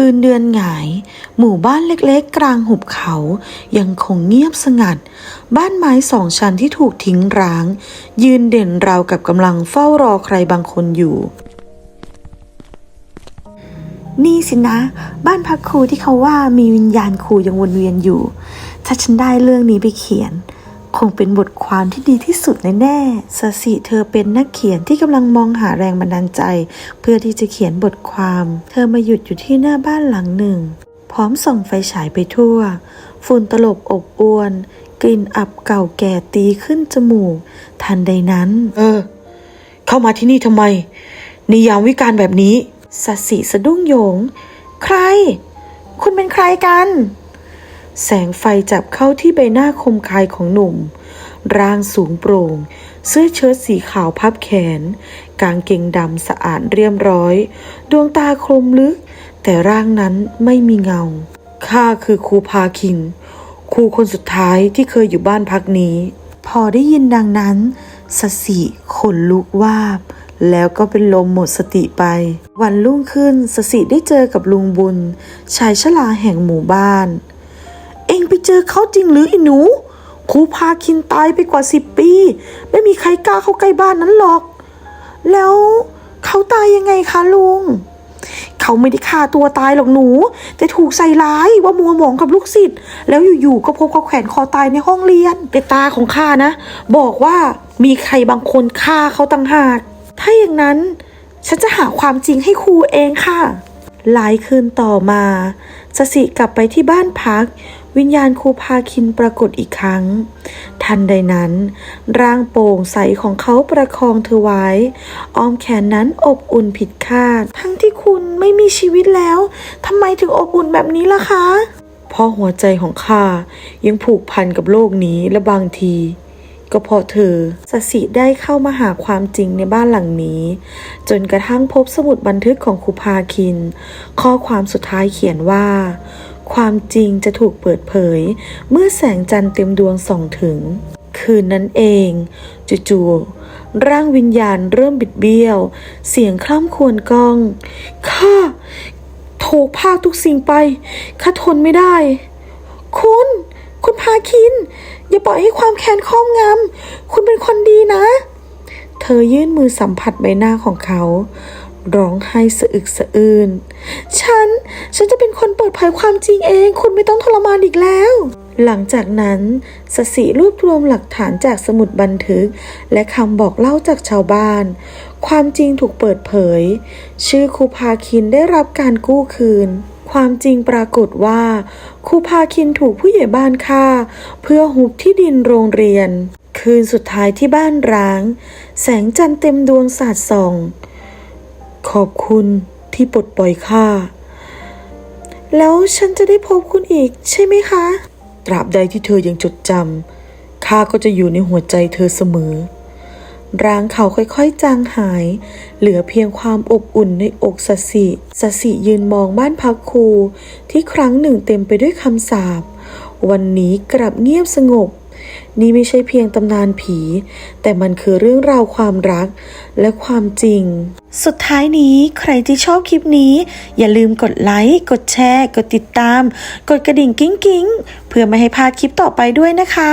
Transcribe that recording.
คืนเดือนหงาย หมู่บ้านเล็กๆ กลางหุบเขา ยังคงเงียบสงัด บ้านไม้สองชั้นที่ถูกทิ้งร้าง ยืนเด่นราวกับกำลังเฝ้ารอใครบางคนอยู่นี่สินะ บ้านพักครูที่เขาว่ามีวิญญาณครูยังวนเวียนอยู่ ถ้าฉันได้เรื่องนี้ไปเขียน คงเป็นบทความที่ดีที่สุดแน่ๆสสิเธอเป็นนักเขียนที่กำลังมองหาแรงบันดาลใจ เพื่อที่จะเขียนบทความ เธอมาหยุดอยู่ที่หน้าบ้านหลังหนึ่ง พร้อมส่องไฟฉายไปทั่ว ฝุ่นตลบอบอวน กลิ่นอับเก่าแก่ตีขึ้นจมูก ทันใดนั้น เออ เข้ามาที่นี่ทำไมในยามวิการแบบนี้สสิสะดุ้งโหยง ใคร คุณเป็นใครกัน แสงไฟจับเข้าที่ใบหน้าคมคายของหนุ่ม ร่างสูงโปร่ง เสื้อเชิ้ตสีขาวพับแขน กางเกงดำสะอาดเรียบร้อย ดวงตาคมลึก แต่ร่างนั้นไม่มีเงา ข้าคือครูพาคิน ครูคนสุดท้ายที่เคยอยู่บ้านพักนี้ พอได้ยินดังนั้นสสิขนลุกวาบ แล้วก็เป็นลมหมดสติไป วันรุ่งขึ้นสสิได้เจอกับลุงบุญ ชายชราแห่งหมู่บ้าน เองไปเจอเขาจริงหรือไอ้หนูครูพาคินตายไปกว่าสิบปี ไม่มีใครกล้าเข้าใกล้บ้านนั้นหรอก แล้วเขาตายยังไงคะลุง เขาไม่ได้ฆ่าตัวตายหรอกหนู แต่ถูกใส่ร้ายว่ามัวหมองกับลูกศิษย์แล้วอยู่ๆก็พบเขาแขวนคอตายในห้องเรียนแต่ตาของข้านะ บอกว่ามีใครบางคนฆ่าเขาตั้งหาก ถ้าอย่างนั้น ฉันจะหาความจริงให้ครูเองค่ะ หลายคืนต่อมา สสิกลับไปที่บ้านพัก วิญญาณครูพาคินปรากฏอีกครั้ง ทันใดนั้น ร่างโปร่งใสของเขาประคองเธอไว้ อ้อมแขนนั้นอบอุ่นผิดคาด ทั้งที่คุณไม่มีชีวิตแล้วทำไมถึงอบอุ่นแบบนี้ล่ะคะ เพราะหัวใจของข้ายังผูกพันกับโลกนี้และบางที ก็เพราะเธอสสิได้เข้ามาหาความจริงในบ้านหลังนี้ จนกระทั่งพบสมุดบันทึกของครูพาคิน ข้อความสุดท้ายเขียนว่า ความจริงจะถูกเปิดเผย เมื่อแสงจันทร์เต็มดวงส่องถึง คืนนั้นเอง จู่ๆร่างวิญญาณเริ่มบิดเบี้ยว เสียงคล่ำควรก้องข้าถูกพากทุกสิ่งไปข้าทนไม่ได้ คุณ คุณพาคิน อย่าปล่อยให้ความแค้นครอบงำคุณเป็นคนดีนะ เธอยื่นมือสัมผัสใบหน้าของเขา ร้องไห้สะอึกสะอื้นฉัน ฉันจะเป็นคนเปิดเผยความจริงเอง คุณไม่ต้องทรมานอีกแล้ว หลังจากนั้นสสิรวบรวมหลักฐานจากสมุดบันทึก และคำบอกเล่าจากชาวบ้าน ความจริงถูกเปิดเผย ชื่อครูพาคินได้รับการกู้คืน ความจริงปรากฏว่าครูพาคินถูกผู้ใหญ่บ้านฆ่า เพื่อหุบที่ดินโรงเรียน คืนสุดท้ายที่บ้านร้าง แสงจันทร์เต็มดวงสาดส่อง ขอบคุณที่ปลดปล่อยข้าแล้วฉันจะได้พบคุณอีกใช่ไหมคะ ตราบใดที่เธอยังจดจำข้าก็จะอยู่ในหัวใจเธอเสมอ ร่างเขาค่อยๆจางหาย เหลือเพียงความอบอุ่นในอกสสิสสิยืนมองบ้านพักครูที่ครั้งหนึ่งเต็มไปด้วยคำสาป วันนี้กลับเงียบสงบ นี่ไม่ใช่เพียงตำนานผี แต่มันคือเรื่องราวความรักและความจริง สุดท้ายนี้ใครที่ชอบคลิปนี้ อย่าลืมกดไลค์ กดแชร์ กดติดตาม กดกระดิ่งกิ้งกิ้งๆเพื่อไม่ให้พลาดคลิปต่อไปด้วยนะคะ